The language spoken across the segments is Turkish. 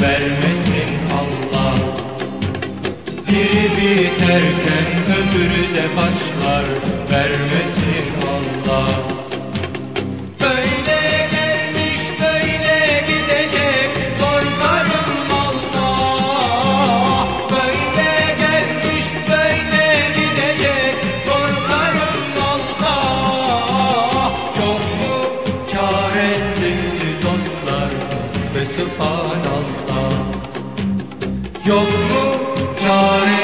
vermesin Allah. Biri biterken öbürü de başlar vermesin Allah ve subhanallah Yok mu çaresi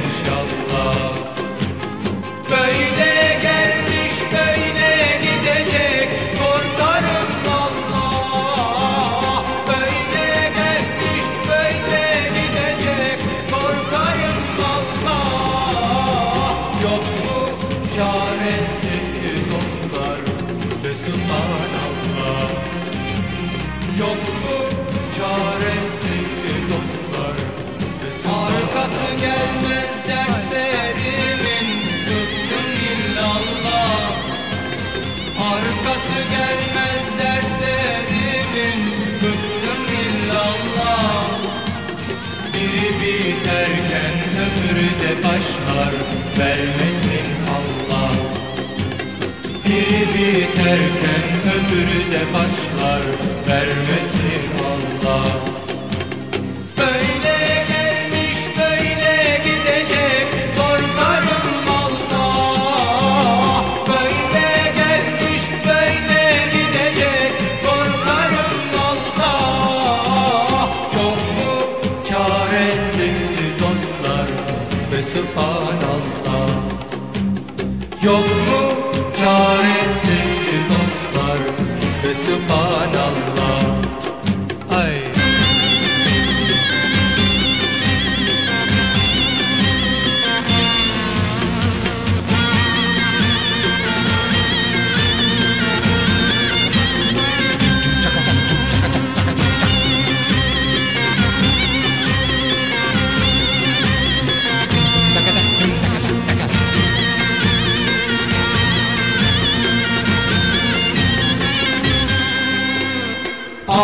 biterken öbürü de başlar Vermesin biterken öbürü de başlar Vermesin Allah